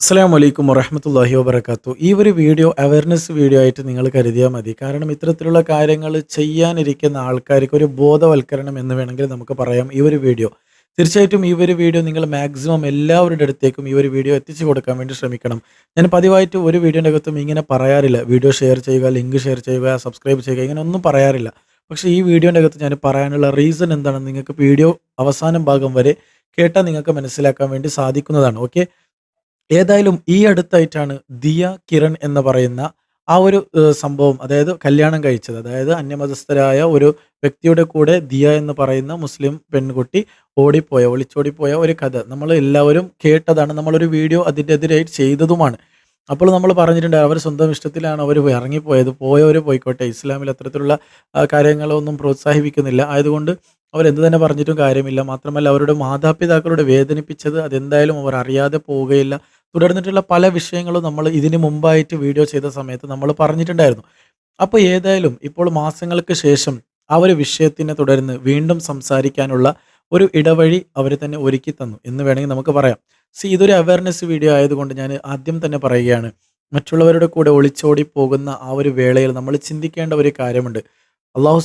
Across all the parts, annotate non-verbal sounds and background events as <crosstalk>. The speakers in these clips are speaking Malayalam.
അസ്സലാമു വലൈക്കും വറഹമത്തല്ലാഹി വബർക്കാത്തു ഈ ഒരു വീഡിയോ അവയർനെസ് വീഡിയോ ആയിട്ട് നിങ്ങൾ കരുതിയാൽ മതി. കാരണം ഇത്തരത്തിലുള്ള കാര്യങ്ങൾ ചെയ്യാനിരിക്കുന്ന ആൾക്കാർക്ക് ഒരു ബോധവൽക്കരണം എന്ന് വേണമെങ്കിൽ നമുക്ക് പറയാം ഈ ഒരു വീഡിയോ. തീർച്ചയായിട്ടും ഈ ഒരു വീഡിയോ നിങ്ങൾ മാക്സിമം എല്ലാവരുടെ അടുത്തേക്കും ഈ ഒരു വീഡിയോ എത്തിച്ചു കൊടുക്കാൻ വേണ്ടി ശ്രമിക്കണം. ഞാൻ പതിവായിട്ട് ഒരു വീഡിയോന്റെ അകത്തും ഇങ്ങനെ പറയാറില്ല. വീഡിയോ ഷെയർ ചെയ്യുക, ലിങ്ക് ഷെയർ ചെയ്യുക, സബ്സ്ക്രൈബ് ചെയ്യുക ഇങ്ങനെ ഒന്നും പറയാറില്ല. പക്ഷേ ഈ വീഡിയോന്റെ അകത്ത് ഞാൻ പറയാനുള്ള റീസൺ എന്താണെന്ന് നിങ്ങൾക്ക് വീഡിയോ അവസാനം ഭാഗം വരെ കേട്ടാൽ നിങ്ങൾക്ക് മനസ്സിലാക്കാൻ വേണ്ടി സാധിക്കുന്നതാണ്. ഓക്കെ. ഏതായാലും ഈ അടുത്തായിട്ടാണ് ദിയ കിരൺ എന്ന് പറയുന്ന ആ ഒരു സംഭവം അതായത് കല്യാണം കഴിച്ചത്. അതായത് അന്യമതസ്ഥരായ ഒരു വ്യക്തിയുടെ കൂടെ ദിയ എന്ന് പറയുന്ന മുസ്ലിം പെൺകുട്ടി ഓടിപ്പോയ, ഒളിച്ചോടിപ്പോയ ഒരു കഥ നമ്മൾ എല്ലാവരും കേട്ടതാണ്. നമ്മളൊരു വീഡിയോ അതിനെതിരായി ചെയ്തതുമാണ്. അപ്പോൾ നമ്മൾ പറഞ്ഞിട്ടുണ്ട് അവർ സ്വന്തം ഇഷ്ടത്തിലാണ് അവർ ഇറങ്ങിപ്പോയത്. പോയവർ പോയിക്കോട്ടെ. ഇസ്ലാമിൽ അത്തരത്തിലുള്ള കാര്യങ്ങളൊന്നും പ്രോത്സാഹിപ്പിക്കുന്നില്ല. ആയതുകൊണ്ട് അവരെന്ത് തന്നെ പറഞ്ഞിട്ടും കാര്യമില്ല. മാത്രമല്ല അവരുടെ മാതാപിതാക്കളുടെ വേദനിപ്പിച്ചത് അതെന്തായാലും അവർ അറിയാതെ പോവുകയില്ല. തുടർന്നിട്ടുള്ള പല വിഷയങ്ങളും നമ്മൾ ഇതിന് മുമ്പായിട്ട് വീഡിയോ ചെയ്ത സമയത്ത് നമ്മൾ പറഞ്ഞിട്ടുണ്ടായിരുന്നു. അപ്പോൾ ഏതായാലും ഇപ്പോൾ മാസങ്ങൾക്ക് ശേഷം ആ ഒരു വിഷയത്തിനെ തുടർന്ന് വീണ്ടും സംസാരിക്കാനുള്ള ഒരു ഇടവഴി അവർ തന്നെ ഒരുക്കി തന്നു എന്ന് വേണമെങ്കിൽ നമുക്ക് പറയാം. സി ഇതൊരു അവയർനെസ് വീഡിയോ ആയതുകൊണ്ട് ഞാൻ ആദ്യം തന്നെ പറയുകയാണ്. മറ്റുള്ളവരുടെ കൂടെ ഒളിച്ചോടി പോകുന്ന ആ ഒരു വേളയിൽ നമ്മൾ ചിന്തിക്കേണ്ട ഒരു കാര്യമുണ്ട്.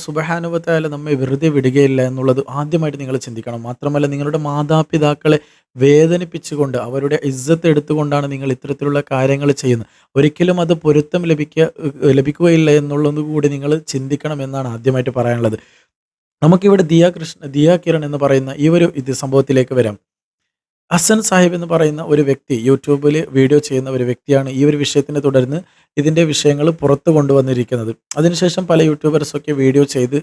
സുബ്ഹാനഹു വ നമ്മെ വെറുതെ വിടുകയില്ല എന്നുള്ളത് ആദ്യമായിട്ട് നിങ്ങൾ ചിന്തിക്കണം. മാത്രമല്ല നിങ്ങളുടെ മാതാപിതാക്കളെ വേദനിപ്പിച്ചുകൊണ്ട് അവരുടെ ഇജ്ജത്ത് എടുത്തുകൊണ്ടാണ് നിങ്ങൾ ഇത്തരത്തിലുള്ള കാര്യങ്ങൾ ചെയ്യുന്നത്. ഒരിക്കലും അത് പൊരുത്തം ലഭിക്കുക ലഭിക്കുകയില്ല എന്നുള്ളത് കൂടി നിങ്ങൾ ചിന്തിക്കണം എന്നാണ് ആദ്യമായിട്ട് പറയാനുള്ളത്. നമുക്കിവിടെ ദിയ കൃഷ്ണ ദിയ കിരൺ എന്ന് പറയുന്ന ഈ ഒരു ഇത് സംഭവത്തിലേക്ക് വരാം. ഹസൻ സാഹിബ് എന്ന് പറയുന്ന ഒരു വ്യക്തി യൂട്യൂബിൽ വീഡിയോ ചെയ്യുന്ന ഒരു വ്യക്തിയാണ് ഈ ഒരു വിഷയത്തിനെ തുടർന്ന് ഇതിന്റെ വിഷയങ്ങൾ പുറത്തു കൊണ്ടുവന്നിരിക്കുന്നത്. അതിനുശേഷം പല യൂട്യൂബേഴ്സൊക്കെ വീഡിയോ ചെയ്ത്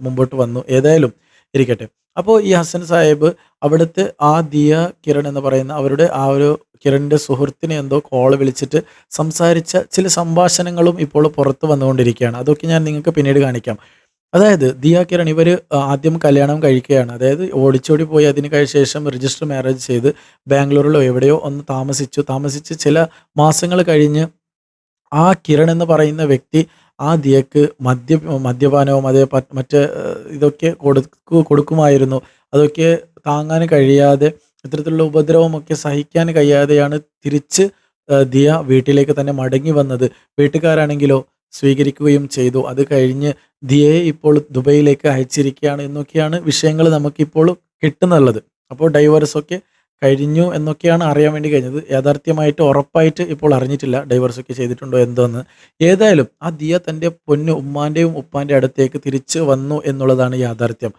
മുമ്പോട്ട് വന്നു. ഏതായാലും ഇരിക്കട്ടെ. അപ്പോൾ ഈ ഹസൻ സാഹിബ് അവിടുത്തെ ആ ദിയ കിരൺ എന്ന് പറയുന്ന അവരുടെ ആ ഒരു കിരണിന്റെ സുഹൃത്തിനെ എന്തോ കോൾ വിളിച്ചിട്ട് സംസാരിച്ച ചില സംഭാഷണങ്ങളും ഇപ്പോൾ പുറത്ത് വന്നുകൊണ്ടിരിക്കുകയാണ്. അതൊക്കെ ഞാൻ നിങ്ങൾക്ക് പിന്നീട് കാണിക്കാം. അതായത് ദിയ കിരൺ ഇവർ ആദ്യം കല്യാണം കഴിക്കുകയാണ്. അതായത് ഓടിച്ചോടി പോയി അതിന് ശേഷം രജിസ്റ്റർ മാരേജ് ചെയ്ത് ബാംഗ്ലൂരിലോ എവിടെയോ ഒന്ന് താമസിച്ചു. താമസിച്ച് ചില മാസങ്ങൾ കഴിഞ്ഞ് ആ കിരൺ എന്ന് പറയുന്ന വ്യക്തി ആ ദിയക്ക് മദ്യ മദ്യപാനവും അതേ മറ്റ് ഇതൊക്കെ കൊടുക്കു കൊടുക്കുമായിരുന്നു. അതൊക്കെ താങ്ങാൻ കഴിയാതെ ഇത്തരത്തിലുള്ള ഉപദ്രവമൊക്കെ സഹിക്കാൻ കഴിയാതെയാണ് തിരിച്ച് ദിയ വീട്ടിലേക്ക് തന്നെ മടങ്ങി വന്നത്. വീട്ടുകാരാണെങ്കിലോ സ്വീകരിക്കുകയും ചെയ്തു. അത് കഴിഞ്ഞ് ദിയയെ ഇപ്പോൾ ദുബൈയിലേക്ക് അയച്ചിരിക്കുകയാണ് എന്നൊക്കെയാണ് വിഷയങ്ങൾ നമുക്കിപ്പോൾ കിട്ടുന്നുള്ളത്. അപ്പോൾ ഡൈവോഴ്സൊക്കെ കഴിഞ്ഞു എന്നൊക്കെയാണ് അറിയാൻ വേണ്ടി കഴിഞ്ഞത്. യാഥാർത്ഥ്യമായിട്ട് ഉറപ്പായിട്ട് ഇപ്പോൾ അറിഞ്ഞിട്ടില്ല ഡൈവോഴ്സൊക്കെ ചെയ്തിട്ടുണ്ടോ എന്തോന്ന്. ഏതായാലും ആ ദിയ തന്റെ പൊന്നു ഉമ്മാന്റെയും ഉപ്പാന്റെ അടുത്തേക്ക് തിരിച്ച് വന്നു എന്നുള്ളതാണ് യാഥാർത്ഥ്യം.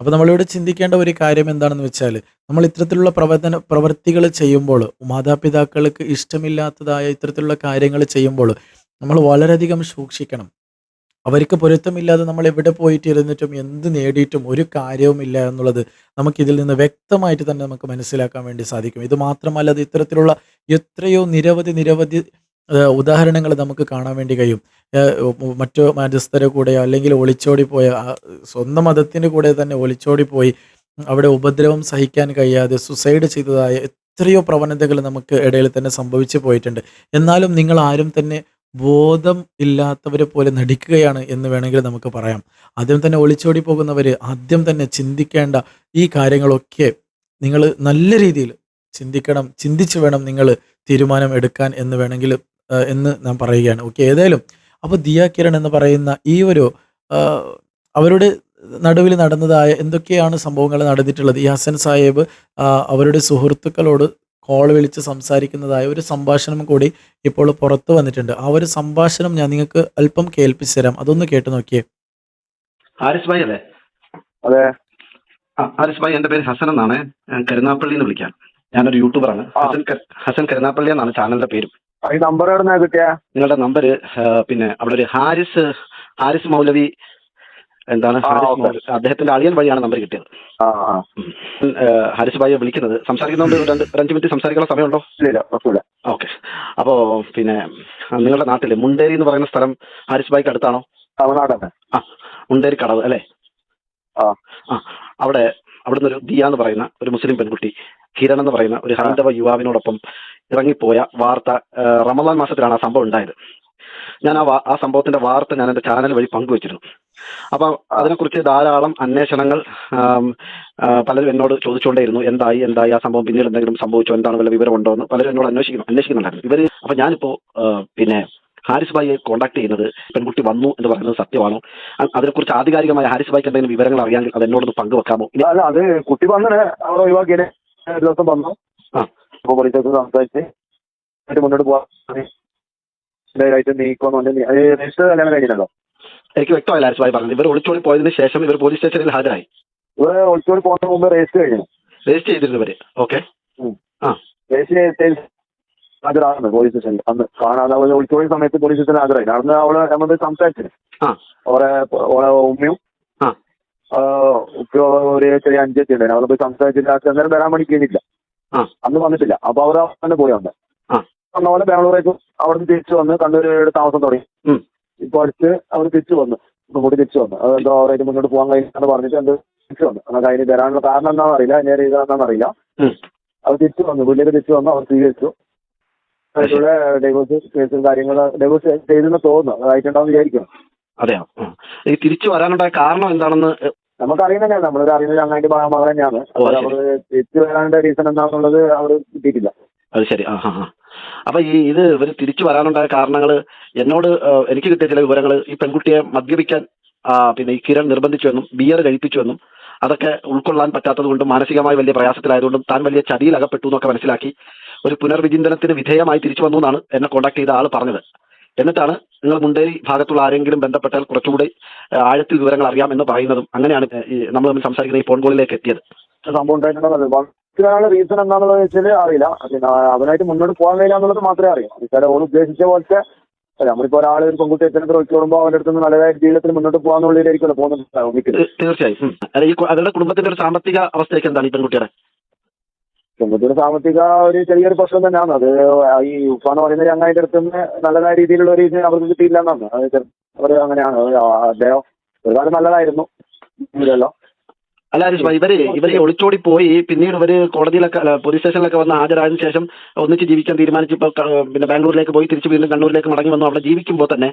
അപ്പോൾ നമ്മളിവിടെ ചിന്തിക്കേണ്ട ഒരു കാര്യം എന്താണെന്ന് വെച്ചാൽ നമ്മൾ ഇത്തരത്തിലുള്ള പ്രവർത്തന പ്രവൃത്തികൾ ചെയ്യുമ്പോൾ മാതാപിതാക്കൾക്ക് ഇഷ്ടമില്ലാത്തതായ ഇത്തരത്തിലുള്ള കാര്യങ്ങൾ ചെയ്യുമ്പോൾ നമ്മൾ വളരെയധികം സൂക്ഷിക്കണം. അവർക്ക് പൊരുത്തമില്ലാതെ നമ്മൾ എവിടെ പോയിട്ട് ഇരുന്നിട്ടും എന്ത് നേടിയിട്ടും ഒരു കാര്യവുമില്ല എന്നുള്ളത് നമുക്കിതിൽ നിന്ന് വ്യക്തമായിട്ട് തന്നെ നമുക്ക് മനസ്സിലാക്കാൻ വേണ്ടി സാധിക്കും. ഇത് മാത്രമല്ല അത് ഇത്തരത്തിലുള്ള എത്രയോ നിരവധി നിരവധി ഉദാഹരണങ്ങൾ നമുക്ക് കാണാൻ വേണ്ടി കഴിയും. മറ്റു മധ്യസ്ഥരെ കൂടെയോ അല്ലെങ്കിൽ ഒളിച്ചോടിപ്പോയ പോയ സ്വന്തം മതത്തിന്റെ കൂടെ തന്നെ ഒളിച്ചോടിപ്പോയി അവിടെ ഉപദ്രവം സഹിക്കാൻ കഴിയാതെ സുസൈഡ് ചെയ്തതായ എത്രയോ പ്രവണതകൾ നമുക്ക് ഇടയിൽ തന്നെ സംഭവിച്ചു പോയിട്ടുണ്ട്. എന്നാലും നിങ്ങൾ ആരും തന്നെ ബോധം ഇല്ലാത്തവരെ പോലെ നടിക്കുകയാണ് എന്ന് വേണമെങ്കിൽ നമുക്ക് പറയാം. ആദ്യം തന്നെ ഒളിച്ചോടി പോകുന്നവർ ആദ്യം തന്നെ ചിന്തിക്കേണ്ട ഈ കാര്യങ്ങളൊക്കെ നിങ്ങൾ നല്ല രീതിയിൽ ചിന്തിക്കണം. ചിന്തിച്ച് വേണം നിങ്ങൾ തീരുമാനം എടുക്കാൻ എന്ന് വേണമെങ്കിൽ എന്ന് ഞാൻ പറയുകയാണ്. ഓക്കെ. ഏതായാലും അപ്പോൾ ദിയ കിരൺ എന്ന് പറയുന്ന ഈ ഒരു അവരുടെ നടുവിൽ നടന്നതായ എന്തൊക്കെയാണ് സംഭവങ്ങൾ നടന്നിട്ടുള്ളത്. ഈ ഹസൻ സാഹിബ് അവരുടെ സുഹൃത്തുക്കളോട് കോൾ വിളിച്ച് സംസാരിക്കുന്നതായ ഒരു സംഭാഷണം കൂടി ഇപ്പോൾ പുറത്തു വന്നിട്ടുണ്ട്. ആ ഒരു സംഭാഷണം ഞാൻ നിങ്ങൾക്ക് അല്പം കേൾപ്പിച്ചു തരാം. അതൊന്ന് കേട്ട് നോക്കിയേ. ഹാരിസ് ഭായി അല്ലേ? അതെ. ആ ഹാരിസ് ഭായി എന്റെ പേര് ഹസൻ എന്നാണ്. കരുനാപ്പള്ളി എന്ന് വിളിക്കാം. ഞാനൊരു യൂട്യൂബറാണ് ആണ്. ഹസൻ ഹസൻ കരുനാപ്പള്ളി എന്നാണ് ചാനലിന്റെ പേര്. ഈ നമ്പർ എവിടെ നിന്നാ കിട്ടിയ? നിങ്ങളുടെ നമ്പർ പിന്നെ അവിടെ ഒരു ഹാരിസ് ഹാരിസ് മൗലവി എന്താണ് ഹാരിസ് അദ്ദേഹത്തിന്റെ അളിയൻ വഴിയാണ് നമ്പർ കിട്ടിയത്. ഭായി ഹാരിസ് ഭായിയെ വിളിക്കുന്നത് സംസാരിക്കുന്നതുകൊണ്ട് <laughs> രണ്ട് ഒരു അഞ്ച് മിനിറ്റ് സംസാരിക്കാനുള്ള സമയമുണ്ടോ? ഇല്ല ഓക്കെ. അപ്പോ പിന്നെ നിങ്ങളുടെ നാട്ടിൽ മുണ്ടേരി എന്ന് പറയുന്ന സ്ഥലം ഹാരിസ് ഭായിക്ക് അടുത്താണോ? ആ മുണ്ടേരി കടവ് അല്ലേ? ആ. ആ അവിടെ അവിടുന്ന് ഒരു ദിയ എന്ന് പറയുന്ന ഒരു മുസ്ലിം പെൺകുട്ടി കിരൺ എന്ന് പറയുന്ന ഒരു ഹൈന്ദവ യുവാവിനോടൊപ്പം ഇറങ്ങിപ്പോയ വാർത്ത റമദാൻ മാസത്തിലാണ് ആ സംഭവം ഉണ്ടായത്. ഞാൻ ആ ആ സംഭവത്തിന്റെ വാർത്ത ഞാൻ എന്റെ ചാനൽ വഴി പങ്കുവച്ചിരുന്നു. അപ്പൊ അതിനെക്കുറിച്ച് ധാരാളം അന്വേഷണങ്ങൾ പലരും എന്നോട് ചോദിച്ചുകൊണ്ടേയിരുന്നു. എന്തായി എന്തായി ആ സംഭവം പിന്നീട് എന്തെങ്കിലും സംഭവിച്ചോ എന്താണ് വല്ല വിവരമുണ്ടോ എന്ന് പലരും എന്നോട് അന്വേഷിക്കുന്നു അന്വേഷിക്കുന്നുണ്ടായിരുന്നു. ഇവർ അപ്പൊ ഞാനിപ്പോ പിന്നെ ഹാരിസ് ഭായിയെ കോൺടാക്ട് ചെയ്യുന്നത് പെൺകുട്ടി വന്നു എന്ന് പറയുന്നത് സത്യമാണോ? അതിനെക്കുറിച്ച് ആധികാരികമായ ഹാരിസ് ഭായിക്ക് എന്തെങ്കിലും വിവരങ്ങൾ അറിയാമെങ്കിൽ അത് എന്നോടൊന്ന് പങ്കുവെക്കാമോ? അല്ല അത് കുട്ടി വന്നിട്ട് അവിടെ ഒഴിവാക്കിയത് ഒരു ദിവസം വന്നു. ആ. അപ്പൊ പോലീസൊക്കെ സംസാരിച്ച് മുന്നോട്ട് പോകാൻ ആയിട്ട് നീക്കുന്നുണ്ട്. അത് രജിസ്റ്റർ കല്യാണം എനിക്ക് വ്യക്തമല്ല ഭായി പറഞ്ഞത് ഇവർ ഒളിച്ചോടി പോയതിനു ശേഷം ഇവർ പോലീസ് സ്റ്റേഷനിൽ ഹാജരായി. ഇവർ ഒളിച്ചോടി പോകുന്ന മുമ്പ് രജിസ്റ്റർ കഴിഞ്ഞു? രജിസ്റ്റർ ചെയ്തിരുന്നു ഇവർ ഓക്കെ രജിസ്റ്റർ ചെയ്ത് ഹാജരാകുന്നത് പോലീസ് സ്റ്റേഷനിൽ അന്ന് കാണാതെ അവൾ ഒളിച്ചോടി സമയത്ത് പോലീസ് സ്റ്റേഷനിൽ ഹാജരായി. അന്ന് അവൾ നമ്മൾ സംസാരിച്ചു ആ. ഓളെ ഓളെ ഉമ്മയും ആ. ആ, ഒരു ചെറിയ ഉണ്ടായിരുന്നു. അവളെ പോയി സംസാരിച്ചില്ല അന്നേരം വരാൻ വേണ്ടി കഴിഞ്ഞില്ല ആ. അന്ന് വന്നിട്ടില്ല. അപ്പൊ അവർ തന്നെ പോയി വന്നത് വന്ന പോലെ ബാംഗ്ലൂരേക്ക് അവിടുന്ന് തിരിച്ചു വന്ന് കണ്ണൂർ താമസം തുടങ്ങി. ഇപ്പൊ അടുത്ത് അവർ തിരിച്ചു വന്നു. കൂടി തിരിച്ചു വന്നു. അത് എന്തോ അവരായിട്ട് മുന്നോട്ട് പോകാൻ കഴിയില്ലെന്ന് പറഞ്ഞിട്ട് എന്ത് തിരിച്ചു വന്നു. എന്നാൽ അതിന് വരാനുള്ള കാരണം എന്താണെന്ന് അറിയില്ല. അതിന്റെ ഇതാണെന്ന് അറിയില്ല. അവർ തിരിച്ചു വന്നു. വീട്ടിലേക്ക് തിരിച്ചു വന്നു. അവർ സ്വീകരിച്ചു. അതിലൂടെ ഡൈവോഴ്സ് കേസും കാര്യങ്ങൾ ഡൈവോഴ്സ് ചെയ്തെന്ന് തോന്നുന്നു. അതായിട്ടുണ്ടാവും വിചാരിക്കണം അതെയോ? ഈ തിരിച്ചു വരാനുണ്ടായ കാരണം എന്താണെന്ന് നമുക്ക് അറിയുന്നില്ല നമ്മളൊരു അറിയുന്ന അങ്ങനെ മകൻ തന്നെയാണ്. അവർ തിരിച്ചു വരാനുള്ള റീസൺ എന്താണെന്നുള്ളത് അവർ കിട്ടിയിട്ടില്ല. അത് ശരി. ആ ഹാ ഹാ അപ്പൊ ഈ ഇത് ഇവർ തിരിച്ചു വരാനുണ്ടായ കാരണങ്ങൾ എന്നോട് എനിക്ക് കിട്ടിയ ചില വിവരങ്ങൾ ഈ പെൺകുട്ടിയെ മദ്യപിക്കാൻ പിന്നെ ഈ കിരൺ നിർബന്ധിച്ചുവെന്നും ബിയർ കഴിപ്പിച്ചുവെന്നും അതൊക്കെ ഉൾക്കൊള്ളാൻ പറ്റാത്തത് കൊണ്ടും മാനസികമായി വലിയ പ്രയാസത്തിലായതുകൊണ്ടും താൻ വലിയ ചതിയിൽ അകപ്പെട്ടു എന്നൊക്കെ മനസ്സിലാക്കി ഒരു പുനർവിചിന്തനത്തിന് വിധേയമായി തിരിച്ചു വന്നു എന്നാണ് എന്നെ കോൺടാക്ട് ചെയ്ത ആൾ പറഞ്ഞത്. എന്നിട്ടാണ് നിങ്ങൾ മുണ്ടേരി ഭാഗത്തുള്ള ആരെങ്കിലും ബന്ധപ്പെട്ടാൽ കുറച്ചുകൂടി ആഴത്തിൽ വിവരങ്ങൾ അറിയാം എന്ന് പറയുന്നതും അങ്ങനെയാണ് നമ്മൾ തമ്മിൽ സംസാരിക്കുന്ന ഈ ഫോൺ കോളിലേക്ക് എത്തിയത്. സംഭവം വരാനുള്ള റീസൺ എന്താണെന്നുള്ളത് വെച്ചാൽ അറിയില്ല. പിന്നെ അവനായിട്ട് മുന്നോട്ട് പോകാൻ കഴിയില്ല എന്നുള്ളത് മാത്രമേ അറിയൂ. വെച്ചാൽ ഓൾ ഉദ്ദേശിച്ച പോലത്തെ നമ്മളിപ്പോ ഒരാൾ ഒരു പെൺകുട്ടി നോക്കി ഒഴിച്ചോടുമ്പോൾ അവന്റെ അടുത്ത് നിന്ന് നല്ലതായിട്ട് ജീവിതത്തിൽ മുന്നോട്ട് പോകാന്നുള്ളതിലായിരിക്കുമല്ലോ പോകുന്നത്. തീർച്ചയായും. അവരുടെ കുടുംബത്തിന്റെ ഒരു സാമ്പത്തിക അവസ്ഥയൊക്കെ എന്താണ് ഈ പെൺകുട്ടിയുടെ? കുടുംബത്തിന്റെ സാമ്പത്തിക ഒരു ചെറിയൊരു പ്രശ്നം തന്നെയാണ്. അത് ഈ ഉപ്പാന്ന് പറയുന്ന ചങ്ങായിന്റെ അടുത്ത് നിന്ന് നല്ലതായ രീതിയിലുള്ള ഒരു രീതി അവർക്ക് കിട്ടിയില്ല എന്നാണ്. അത് ചെറു- അങ്ങനെയാണ്. അദ്ദേഹം ഒരുപാട് നല്ലതായിരുന്നു. ഇല്ലല്ലോ. അല്ല ഹരീഷ് ഇവർ ഇവർ ഒളിച്ചോടി പോയി. പിന്നീട് ഇവർ കോടതിയിലൊക്കെ പോലീസ് സ്റ്റേഷനിലൊക്കെ വന്ന് ഹാജരായതിനു ശേഷം ഒന്നിച്ച് ജീവിക്കാൻ തീരുമാനിച്ച് ഇപ്പൊ പിന്നെ ബാംഗ്ലൂരിലേക്ക് പോയി തിരിച്ച് വീണ്ടും കണ്ണൂരിലേക്ക് മടങ്ങി വന്നു. അവിടെ ജീവിക്കുമ്പോൾ തന്നെ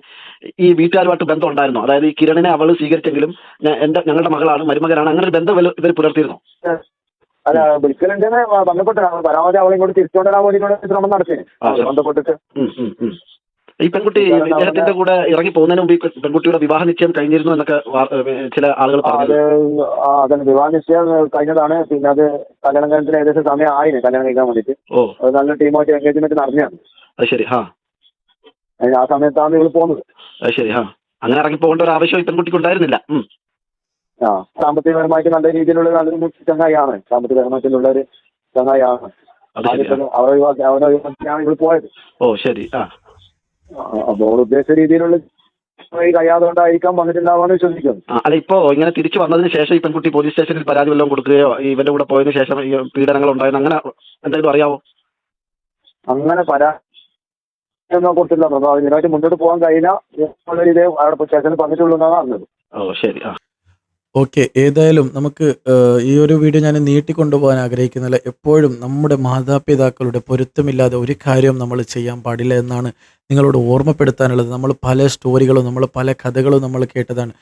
ഈ വീട്ടുകാരുമായിട്ട് ബന്ധം ഉണ്ടായിരുന്നു അതായത് ഈ കിരണിനെ അവൾ സ്വീകരിച്ചെങ്കിലും എന്റെ ഞങ്ങളുടെ മകളാണ് മരുമകനാണ്. അങ്ങനെ ഒരു ബന്ധം ഇവർ പുലർത്തിയിരുന്നു. അല്ല വിളിക്കലുണ്ടെന്ന് ബന്ധപ്പെട്ടാണ് പരമാവധി അവളെ ഇങ്ങോട്ട് തിരിച്ചുകൊണ്ടുവരാൻ വേണ്ടിയിട്ടുള്ള ശ്രമം നടത്തി ബന്ധപ്പെട്ടിട്ട്. ഈ പെൺകുട്ടി ഇദ്ദേഹത്തിന്റെ കൂടെ ഇറങ്ങി പോകുന്നതിന് മുമ്പ് ഈ പെൺകുട്ടിയുടെ വിവാഹ നിശ്ചയം കഴിഞ്ഞിരുന്നു എന്നൊക്കെ ചില ആളുകൾ അത് പറഞ്ഞു അതന്നെ. വിവാഹ നിശ്ചയം കഴിഞ്ഞതാണ്. പിന്നെ അത് കല്യാണം കഴിഞ്ഞ ഏകദേശം സമയം ആയിന് കല്യാണം കഴിക്കാൻ വേണ്ടിട്ട് അത് നല്ല ടീമായിട്ട് എൻഗേജ്മെന്റ് നടന്നതാണ്. അത് ശരി ഹാ. ആ സമയത്താണ് ഇവൾ പോകുന്നത്. അത് ശരി ഹാ. അങ്ങനെ ഇറങ്ങി പോകേണ്ട ഒരു ആവശ്യം ഈ പെൺകുട്ടിക്ക് ഉണ്ടായിരുന്നില്ല. ആ സാമ്പത്തികപരമായിട്ട് നല്ല രീതിയിലുള്ള നല്ലൊരു ചങ്ങായിയാണ്. സാമ്പത്തികപരമായിട്ടുള്ള ഒരു ചങ്ങായിയാണ്. അത് അവരെ അവരെ പോയത്. ഓ ശരി ആ. അപ്പോൾ ഉദ്ദേശിച്ച രീതിയിലുള്ള വഴി കഴിയാതുകൊണ്ടായിരിക്കാം വന്നിട്ടുണ്ടാവാന്ന് വിശ്വസിക്കുന്നു. ആ, അല്ല ഇപ്പോ ഇങ്ങനെ തിരിച്ചു വന്നതിന് ശേഷം ഈ പെൺകുട്ടി പോലീസ് സ്റ്റേഷനിൽ പരാതി വല്ലതും കൊടുക്കുകയോ ഇവന്റെ കൂടെ പോയതിനു ശേഷം ഈ പീഡനങ്ങൾ ഉണ്ടായെന്ന് അങ്ങനെ എന്തെങ്കിലും അറിയാവോ? അങ്ങനെ പരാതി കൊടുത്തില്ല അപ്പോൾ ഇതിനായിട്ട് മുന്നോട്ട് പോകാൻ കഴിയില്ല എന്നുള്ള ഇതേ അവിടെ സ്റ്റേഷനിൽ പറഞ്ഞിട്ടുള്ളൂ എന്നാണ് അറിഞ്ഞത് ഓ ശരി ആ. ഓക്കെ ഏതായാലും നമുക്ക് ഈ ഒരു വീഡിയോ ഞാൻ നീട്ടിക്കൊണ്ടുപോകാൻ ആഗ്രഹിക്കുന്നില്ല. എപ്പോഴും നമ്മുടെ മാതാപിതാക്കളുടെ പൊരുത്തമില്ലാതെ ഒരു കാര്യവും നമ്മൾ ചെയ്യാൻ പാടില്ല എന്നാണ് നിങ്ങളോട് ഓർമ്മപ്പെടുത്താനുള്ളത് നമ്മൾ പല സ്റ്റോറികളും നമ്മൾ പല കഥകളും നമ്മൾ കേട്ടതാണ്.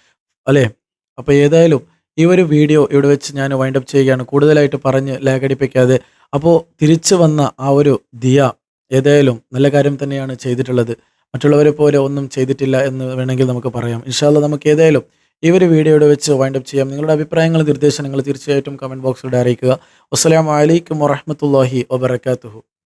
അല്ലേ? അപ്പോൾ ഏതായാലും ഈ ഒരു വീഡിയോ ഇവിടെ വെച്ച് ഞാൻ വൈൻഡപ്പ് ചെയ്യുകയാണ്. കൂടുതലായിട്ട് പറഞ്ഞ് ലാഗടിപ്പിക്കാതെ അപ്പോൾ തിരിച്ചു വന്ന ആ ഒരു ദിയ ഏതായാലും നല്ല കാര്യം തന്നെയാണ് ചെയ്തിട്ടുള്ളത്. മറ്റുള്ളവരെ പോലെ ഒന്നും ചെയ്തിട്ടില്ല എന്ന് വേണമെങ്കിൽ നമുക്ക് പറയാം. ഇൻഷാല്ല നമുക്ക് ഏതായാലും ഈ ഒരു വീഡിയോ ഇവിടെ വെച്ച് വൈൻഡപ്പ് ചെയ്യാം. നിങ്ങളുടെ അഭിപ്രായങ്ങൾ നിർദ്ദേശങ്ങൾ തീർച്ചയായിട്ടും കമന്റ് ബോക്സിലൂടെ അറിയിക്കുക. അസ്സാം അലൈക്കും വറഹ്മത്തുള്ളാഹി വബറകാതുഹു.